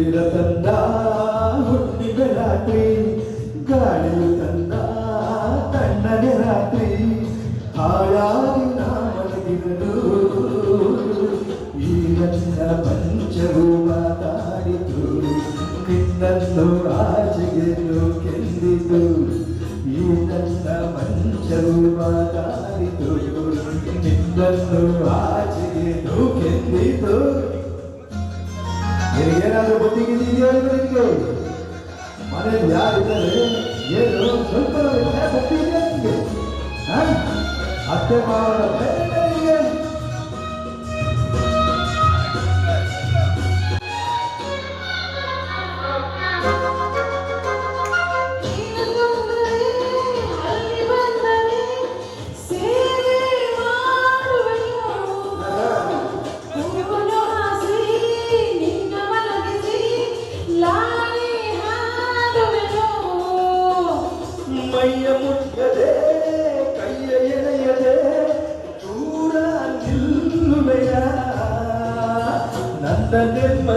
ನೀರ ತಂದ ಹುಣ್ಣಿಮೆ ರಾತ್ರಿ ಗಾಳಿಯು ತಂದ ತಣ್ಣನೆ ರಾತ್ರಿ ಹಾಯಾಗಿ ನಾ ಮಲಗಿದನು ಈ ನನ್ನ ಪಂಚವು ಮಾತಾಡಿತು ನಿನ್ನನ್ನು ಆಚೆಗೆ ಕೆಂದಿತು ಈ ನನ್ನ ಮಂಚವು ಮಾತಾಡಿತು ನಿನ್ನನ್ನು ಆಚೆಗೆ ಕೆಂದಿತು ನಿನಗೇನಾದ್ರೂ ಬುದ್ಧಿಗಿದೆಯೋ ನಿನಗೆ ಮನೇಲಿ ಯಾರಿದ್ದಾರೆ ಏನು ಸ್ವಲ್ಪ ಇದೆಯಾ ಹ? ಅತ್ತೆ ಮಾವನ ಭಯ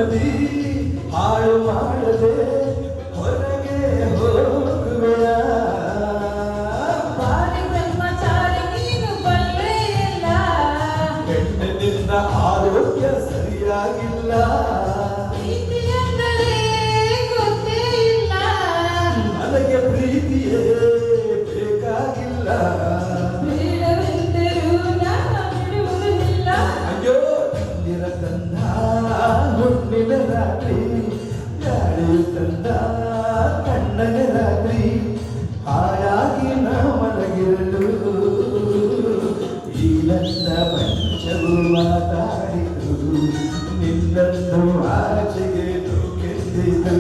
ನೆಮ್ಮದಿ ಹಾಳು ಮಾಡದೆ ಹೊರಗೆ ಹೋಗುವೆಯ? ಹೆಣ್ಣಿನಿಂದ ಆರೋಗ್ಯ ಗಾಳಿ ತಂದ ಕಣ್ಣನ ರಾತ್ರಿ ಹಾಯಾಗಿ ನಾ ಮಲಗಿರಲು ಈ ನನ್ನ ಪಂಚವು ಮಾತಾಡಿತು. ನಿನ್ನನ್ನು ಆಚೆಗೆ ಕೆಂದಿತು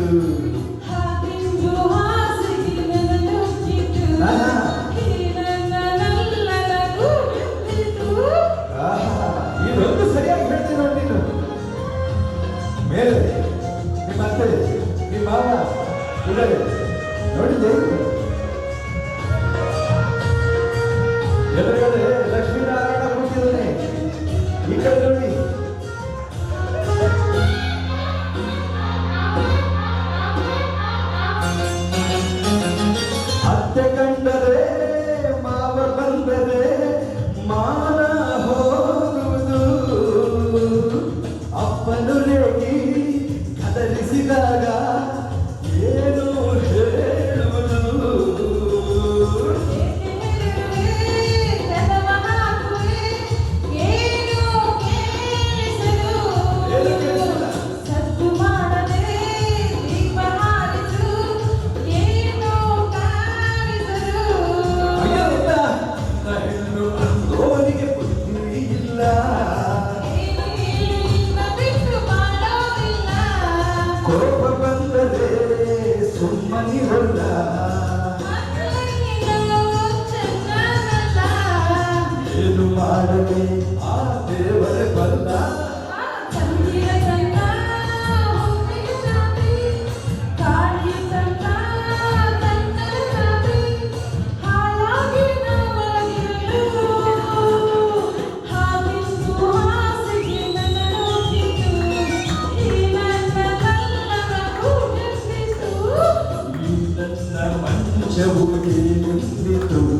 ಮಾವ ಇದ್ದಾರೆ ಎದುರುಗಡೆ ಸುಮ್ಮನಿರಲ್ಲ ಏನು ಮಾಡಲಿ? ಆ ದೇವರೇ ಬಲ್ಲ ಈ ನನ್ನ ಮಂಚವು ನಿಂದಿತು